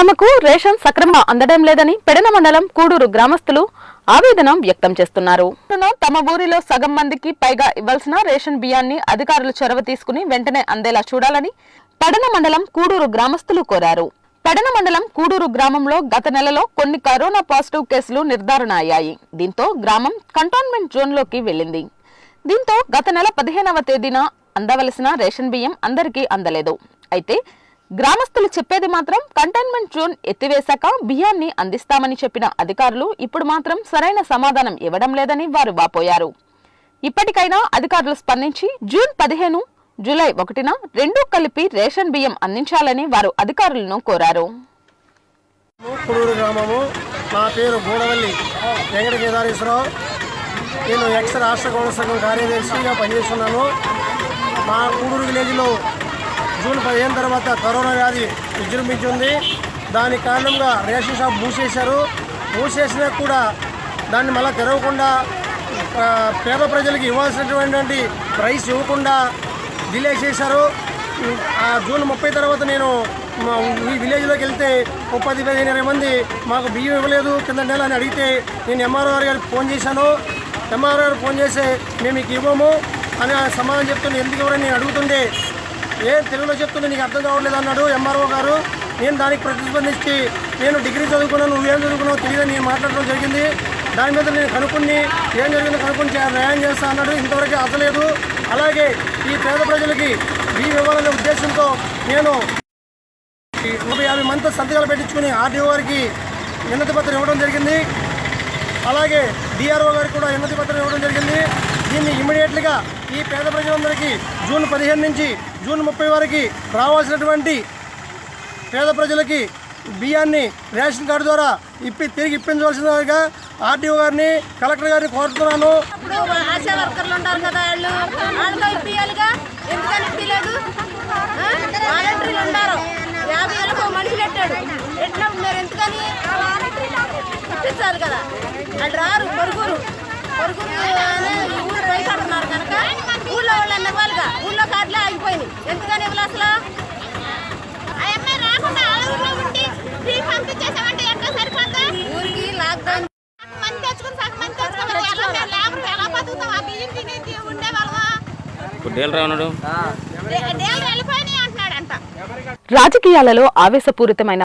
తమకు రేషన్ సక్రమంగా అందడం లేదని పెడన మండలం కూడూరు గ్రామస్తులు ఆవేదన వ్యక్తం చేస్తున్నారు. తమ ఊరిలో సగం మందికి పైగా ఇవ్వాల్సిన రేషన్ బియ్యాన్ని అధికారులు చొరవ తీసుకుని వెంటనే అందేలా చూడాలని పెడన మండలం కూడూరు గ్రామస్తులు కోరారు. పెడన మండలం కూడూరు గ్రామంలో గత నెలలో కొన్ని కరోనా పాజిటివ్ కేసులు నిర్ధారణ అయ్యాయి. దీంతో గ్రామం కంటోన్మెంట్ జోన్లోకి వెళ్ళింది. దీంతో గత నెల పదిహేనవ తేదీన అందవలసిన రేషన్ బియ్యం అందరికీ అందలేదు. అయితే గ్రామస్తులు చెప్పేది మాత్రం కంటైన్మెంట్ జోన్ ఎత్తివేశాక బియ్యాన్ని అందిస్తామని చెప్పిన అధికారులు ఇప్పుడు మాత్రం సరైన సమాధానం ఇవ్వడం లేదని వారు వాపోయారు. ఇప్పటికైనా అధికారులు స్పందించి జూన్ పదిహేను జూలై ఒకటిన రెండూ కలిపి రేషన్ బియ్యం అందించాలని వారు అధికారులను కోరారు. గ్రామము. నా పేరు గూడవల్లి వెంకట కేదారేశ్వరరావు నేను ఎక్స్ రాష్ట్ర గౌరవ సంఘం కార్యదర్శిగా పనిచేస్తున్నాను. మా కూడూరు విలేజ్లో జూన్ పదిహేను తర్వాత కరోనా వ్యాధి విజృంభించింది. దాని కారణంగా రేషన్ షాప్ మూసేశారు. మూసేసినా కూడా దాన్ని మళ్ళీ తెరవకుండా పేద ప్రజలకు ఇవ్వాల్సినటువంటి ప్రైస్ ఇవ్వకుండా డిలే చేశారు. ఆ జూన్ ముప్పై తర్వాత నేను ఈ విలేజ్లోకి వెళ్తే ముప్పది పదిహేను ఇరవై మంది మాకు బియ్యం ఇవ్వలేదు. కింద నెల అని అడిగితే నేను ఎంఆర్ఓ గారికి ఫోన్ చేశాను. ఎంఆర్ఓ గారు ఫోన్ చేసి మేము మీకు ఇవ్వము అని ఆ సమాధానం చెప్తుండే. ఎందుకు ఎవరని నేను అడుగుతుండే. ఏం తెలుగులో చెప్తున్నా నీకు అర్థం కావట్లేదు అన్నాడు ఎంఆర్ఓ గారు. నేను దానికి ప్రతిస్పందించి నేను డిగ్రీ చదువుకున్నాను నువ్వేం చదువుకున్నావు తెలియదని నేను మాట్లాడడం జరిగింది. దాని మీద నేను కనుక్కుని ఏం జరిగిందో కనుక్కుని న్యాయం చేస్తా అన్నాడు. ఇంతవరకు అసలేదు అలాగే ఈ పేద ప్రజలకి బియ్యం ఇవ్వాలనే ఉద్దేశంతో నేను నూట యాభై మంది సంతకాలు పెట్టించుకుని ఆర్డీఓ గారికి విన్నతి పత్రం ఇవ్వడం జరిగింది. అలాగే డిఆర్ఓ గారికి కూడా విన్నతి పత్రం ఇవ్వడం జరిగింది. దీన్ని ఇమీడియట్గా ఈ పేద ప్రజలందరికీ జూన్ పదిహేను నుంచి జూన్ ముప్పై వరకు రావాల్సినటువంటి పేద ప్రజలకి బియ్యాన్ని రేషన్ కార్డు ద్వారా ఇప్పి తిరిగి ఇప్పించవలసిందిగా ఆర్టీఓ గారిని కలెక్టర్ గారిని కోరుతున్నాను. ఆశా వర్కర్లు ఉంటారు కదా వాళ్ళు. వాళ్ళతో ఇప్పియాలిగా? ఎందుకని వాలంటీర్లు ఉన్నారు. యాభై మనిషి పెట్టాడు. ఎట్లా ఉన్నారు ఎందుకని? ఇప్పించాలి కదా. ఎందుకని ఇవ్వాలి అసలు? రాకుండా ఊళ్ళో ఉండి పంపించేసామంటే ఎట్లా సరిపోతా ఊరికి లాక్డౌన్ మంది తెచ్చుకుని సగం మంది తెచ్చుకుని ఎలా లేబర్ ఎలా బతుకుతాం ఆ బియ్యం తినేది ఉండేవాళ్ళమా ఇప్పుడు డీలర్ ఏమన్నాడు డేలు వెళ్ళిపోయినాయి అంటున్నాడంట. రాజకీయాలలో ఆవేశపూరితమైన